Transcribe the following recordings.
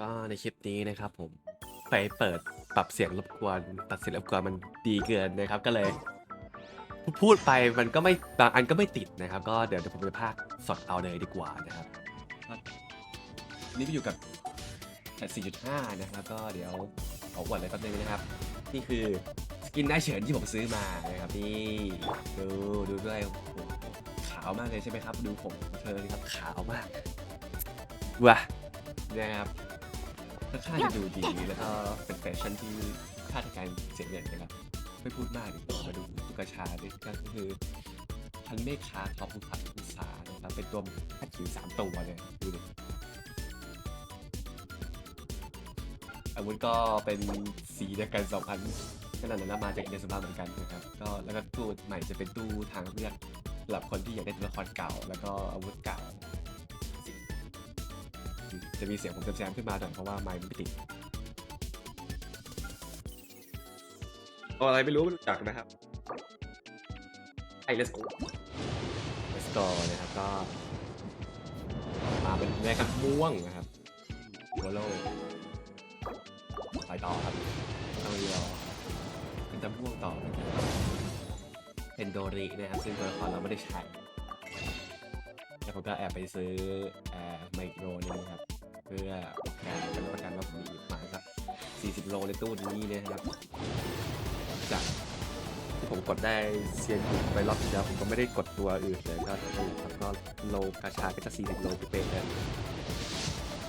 ก็ในคลิปนี้นะครับผมไปเปิดปรับเสียงรบกวนตัดเสียงรบกวนมันดีเกินนะครับก็เลย พูดไปมันก็ไม่บางอันก็ไม่ติดนะครับ ก็เดี๋ยวเดี๋ยวผมจะพากย์สดเอาเลยดีกว่านะครับก็นี่ไปอยู่กับแพท4.5 นะครับก็เดี๋ยวขออวดเลยแป๊บนึงนะครับ นี่คือสกินได้ายเฉินที่ผมซื้อมานะครับนี่ดูดูด้วยโอ้โหขาวมากเลยใช่ไหมครับ ดูผมเธอนี่ครับขาวมากว้านะครับ ค่อนข้างจะดูดีแล้วก็เป็นแฟชั่นที่ค่าทางการเสียเงินนะครับไม่พูดมากดิมาดูตุ๊กชาดิก็คือพันเมฆคาท็อปภูผาภูษานะครับเป็นตัวพัดขิวสามตัวเลยดูดิอาวุธก็เป็นสีเดียวกันสองพันขนาดนั้นนะมาจากอินเดียสมาเหมือนกันนะครับก็แล้วก็ตู้ใหม่จะเป็นตู้ทางเลือกสำหรับคนที่อยากได้ตัวละครเก่า แล้วก็อาวุธเก่า จะมีเสียงผมแซมๆขึ้นมาหน่อยเพราะว่าไมค์มันไม่ติดอะไรไม่รู้ไม่รู้จักนะครับไอ้ let's go let's go นะครับก็มาเป็นแม่กับม่วงนะครับโวโลไปต่อครับต้องรอเป็นจะม่วงต่อนะครับเป็นโดรินะครับซึ่งตัวละครเราไม่ได้ใช้แล้วผมก็แอบไปซื้อแอร์ไมโครนี่นะครับ เพื่อการเป็นประกันว่าผมมีประมาณสัก40 โลในตู้นี้เนะครับจากที่ผมกดได้เซียนไปรอบที่แล้วผมก็ไม่ได้กดตัวอื่นเลยก็ถูกครับก็โลกาชาก็จะ 40 โลเป๊ะเลย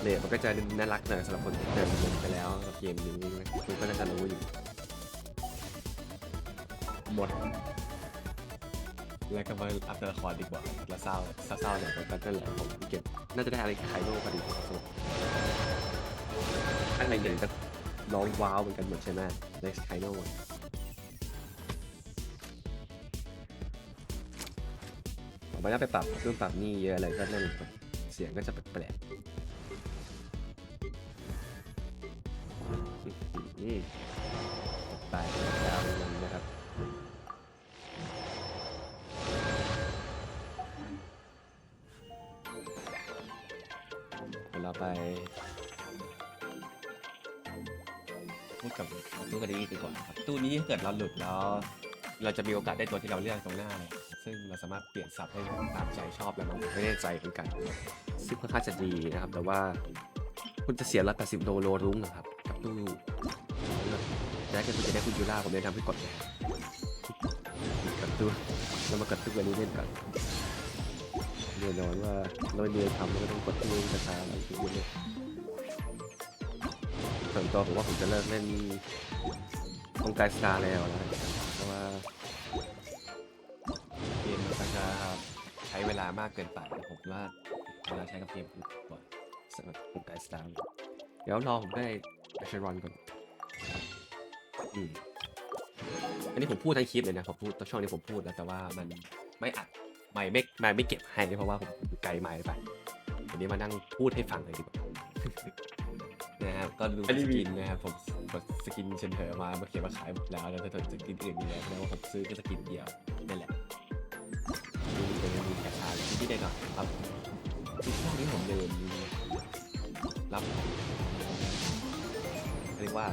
เลทมันก็จะน่ารักหน่อยสำหรับคนที่เติมเงินไปแล้วกับเกมนี้คุณก็น่าจะรู้อยู่หมด แล้วก็มาอัพตัวละครดีกว่าแล้วเศร้าเศร้าๆหน่ยก็นั่นแหละผมเก็บ น่าจะได้อะไรไคโน่พอดีครับผมอะไรอย่างเงี้ยก็ร้องว้าวเหมือนกันหมดใช่ไหม next ไคโน่ผมไม่น่าไปปรับเรื่องปรับนี่เยอะอะไรก็นั่นเสียงก็จะแปลกๆ ไปพูดกับตู้กันนี้ดีกว่าครับตู้นี้ถ้าเกิดเราหลุดแล้ว เราจะมีโอกาสได้ตัวที่เราเลือกตรงหน้าเลยครับซึ่งเราสามารถเปลี่ยนสับให้ตามใจชอบแล้วมันไม่แน่ใจเหมือนกัน ซึ่งค่อนข้างจะดีนะครับ แต่ว่าคุณจะเสียร้อยแปดสิบโลโลรุ้งนะครับกับตู้แรกก็คุณจะได้คุณยูล่าผมเลยทำให้กดเลยกับตู้แล้วมากดตู้กันนี้เล่นกัน แน่นอนว่าเราไม่มีอะไรทำเราก็ต้องกดที่กระชาอะไรทุกอย่างเลยส่วนตัวผมว่าผมจะเลิกเล่นองการสตาร์แล้วนะเพราะว่าเกมกระชาใช้เวลามากเกินไปผมว่าเวลาใช้กับเกมอื่นบ่อยสำหรับองการสตาร์เดี๋ยวรอผมได้ไปช้รอนก่อนอืมอันนี้ผมพูดทั้งคลิปเลยนะผมพูดตอนช่วงนี้ผมพูดแล้วแต่ว่ามันไม่อัด ไม่ไม่ไม่ไม่เก็บให้เพราะว่าผมอยู่ไกลไม้ไปวันนี้มานั่งพูดให้ฟังเลยดีกว่านะครับก็ดูอันนี้สมีกินนะครับผมกดสกินเชนเถอมามาเขียนมาขายหมดแล้วแล้วถ้าเกิดสกินอื่นมีแล้วแปลว่าผมซื้อแค่สกินเดียวนั่นแหละดูเป็นมีกระชาเลยที่ได้ก่อนครับที่ช่วงนี้ผมเดินรับเรียกว่า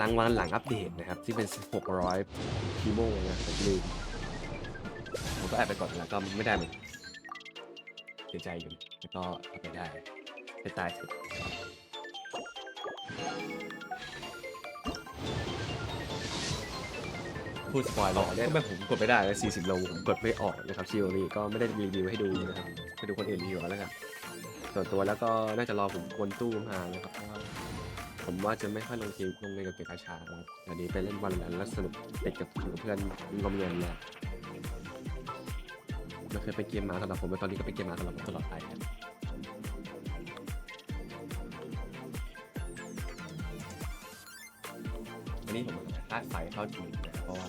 รางวัลหลังอัปเดตนะครับ ที่เป็น 600พีโมนะผมลืมผมก็แอบไปกดแล้วก็ไม่ได้เหมือนเสียใจอยู่แล้วก็เอาไปได้ไปตายเถอะพูดสปอยล์บอกก็ไม่ผมกดไม่ได้เลย40 โลผมกดไม่ออกนะครับชิโอรีก็ไม่ได้รีวิวให้ดูนะครับไปดูคนอื่นรีวิวเอาแล้วกันส่วนตัวแล้วก็น่าจะรอผมวนตู้มานะครับเพราะว่า ผมว่าจะไม่ค่อยลงทีมลงเล่นกับเกียร์กาชาแล้วอันนี้ไปเล่นวันนั้นแล้วสนุกติดกับเพื่อนงอมเงินเลยเราเคยไปเกมมาสำหรับผมแล้วตอนนี้ก็เป็นเกมมาสำหรับผมตลอดไปครับอันนี้ผมคาดไฟเข้าทีมนะเพราะว่า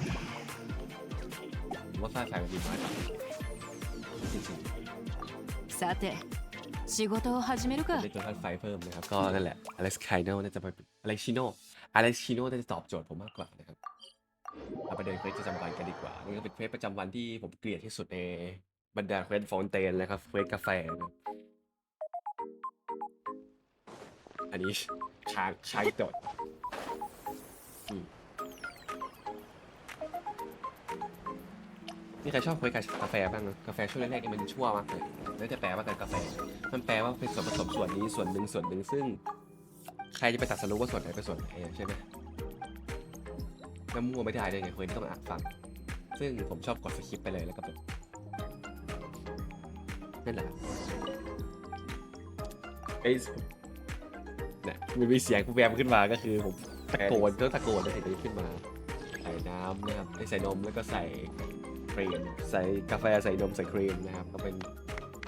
ผมว่าคาดไฟมันดีมากจริงๆさて仕事を始めるか เป็นตัวคาดไฟเพิ่มนะครับ ก็นั่นแหละอเล็กซ์ไคโนน่าจะไปอเล็กชิโนอเล็กชิโนน่าจะตอบโจทย์ผมมากกว่านะครับเราไปเดินเควสประจำวันกันดีกว่า นี่ก็เป็นเควสประจำวันที่ผมเกลียดที่สุดในบรรดาเควสฟอนเตนเลยครับเควสกาแฟนะครับ อันนี้ช้างช้างโดดอืมนี่ใครชอบคุยกับกาแฟบ้างนะกาแฟช่วงแรกๆนี่มันชั่วมากเลย แล้วจะแปลว่ากันกาแฟ มันแปลว่าเป็นส่วนผสมส่วนนี้ส่วนหนึ่งส่วนหนึ่งซึ่ง ใครจะไปตัดสรุปว่าส่วนไหนเป็นส่วนไหนใช่ไหมแล้วมั่วไม่ได้เลยไงคนต้องอ่านฟัง ซึ่งผมชอบกดสคริปไปเลยแล้วก็แบบนั่นแหละไอ้เนี่ยมันมีเสียงกูแวมขึ้นมาก็คือผมตะโกนต้องตะโกนเลยถึงจะขึ้นมา ใส่น้ำนะครับใส่นมแล้วก็ใส่ครีมใส่กาแฟใส่นมใส่ครีมนะครับก็เป็น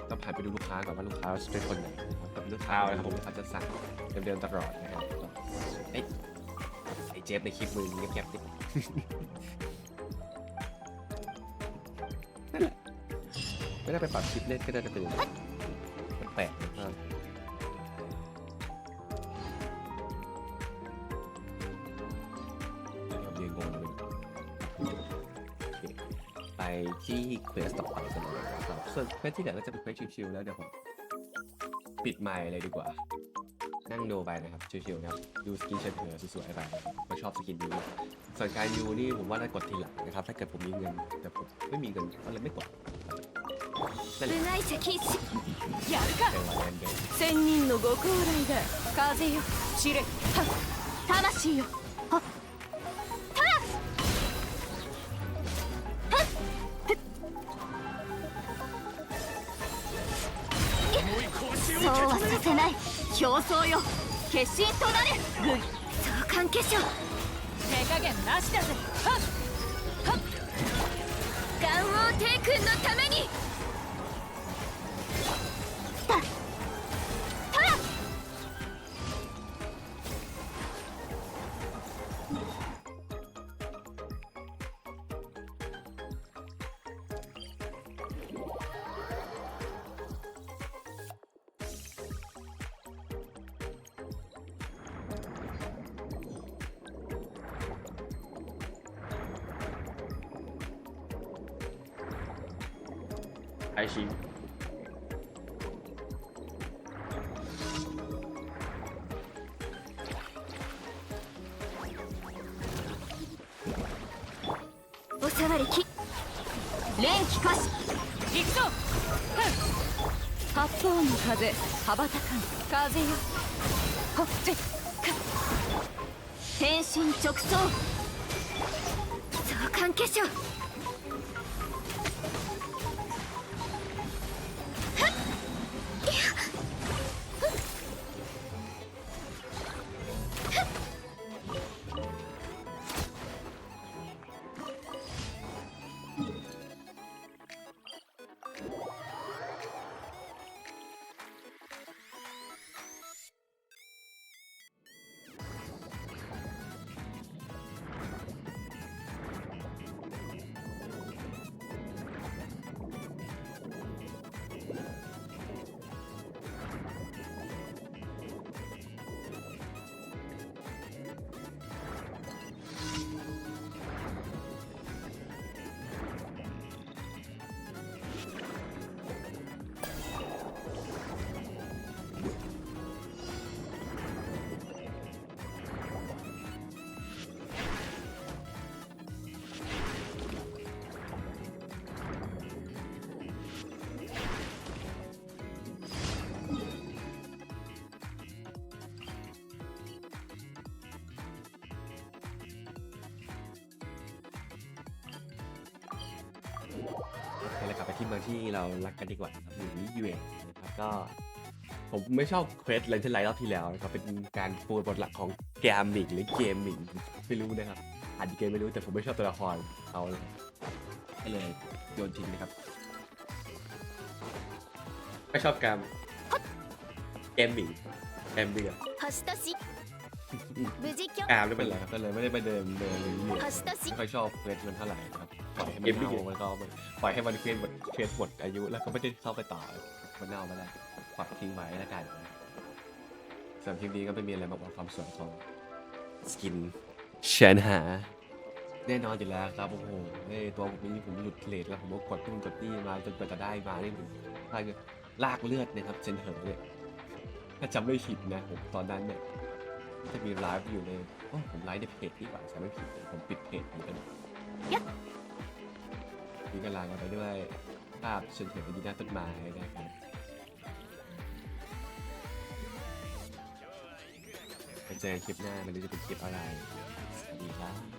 ต้องผ่านไปดูลูกค้าก่อนว่าลูกค้าเป็นคนไหนนะครับแต่เป็นลูกค้านะครับผมเขาจะสั่งเดิมๆตลอดนะครับก็เอ้ยไอ้เจฟในคลิปมือเงียบๆดินั่นแหละไม่ได้ไปปรับคลิปเล่นก็ได้จะเป็นแปลกๆ ที่เควสต่อไปกันเลยนะครับส่วนเควสที่เหลือก็จะเป็นเควสชิวๆแล้วเดี๋ยวผมปิดไมค์เลยดีกว่า นั่งดูไปนะครับชิวๆนะครับดูสกินเชนเธอสวยๆไปไม่ชอบสกินยูส่วนการยูนี่ผมว่าน่ากดทีหลังนะครับ ถ้าเกิดผมมีเงินแต่ผมไม่มีเงินก็เลยไม่กดนั่นแห 部 ละ 外石やるか เป็นวันแรนเดอร์ 千人のご高来だ風よ知れはっ魂よ そうはさせない。競争よ。決心となれ。相関化粧手加減なしだぜ。はっ。はっ。元王帝君のために开心。連気化し行くぞ。八方の風羽ばたかん。風よ。ほっち。天身直送。相関化粧 เรากลับไปที่เมืองที่เรารักกันดีกว่าครับหนี่ยูเอนะครับก็ ผมไม่ชอบเควสเลนเทนไลท์รอบที่แล้วนะครับเป็นการปูบทหลักของแกมมิงหรือเกมมิงไม่รู้นะครับอาจจะเกมไม่รู้แต่ผมไม่ชอบตัวละครเขาเลยก็เลยโยนทิ้งนะครับไม่ชอบแกมเกมมิงแกมเบื่อแอบหรือเป็นไรครับก็เลยไม่ได้ไปเดินเดินอยู่ไม่ค่อยชอบเควสมันเท่าไหร่ครับ ปล่อยให้มันเน่าแล้วก็ปล่อยให้มันเควสหมดเควสหมดอายุแล้วก็ไม่ได้เข้าไปต่อมันเน่ามาแล้วปล่อยทิ้งไว้แล้วกันส่วนคลิปนี้ก็ไม่มีอะไรบอกว่าความสวยของสกินเชนหาแน่นอนอยู่แล้วครับโอ้โหเอ้ยตัวผมนี่ผมหลุดเลทแล้วผมก็กดนู่นกดนี่มาจนกว่าจะได้มานี่ผมพาลากเลือดนะครับเซนเหอเนี่ยถ้าจำไม่ผิดนะผมตอนนั้นเนี่ยจะมีไลฟ์อยู่ในโอ้ผมไลฟ์ในเพจดีกว่าจำไม่ผิดเลยผมปิดเพจนี้กันยะ นี่ก็ลากันไปด้วยภาพเฉยๆดีหน้าต้นไม้นะครับไปเจอคลิปหน้าไมันจะเป็นคลิปอะไร สวัสดีครับ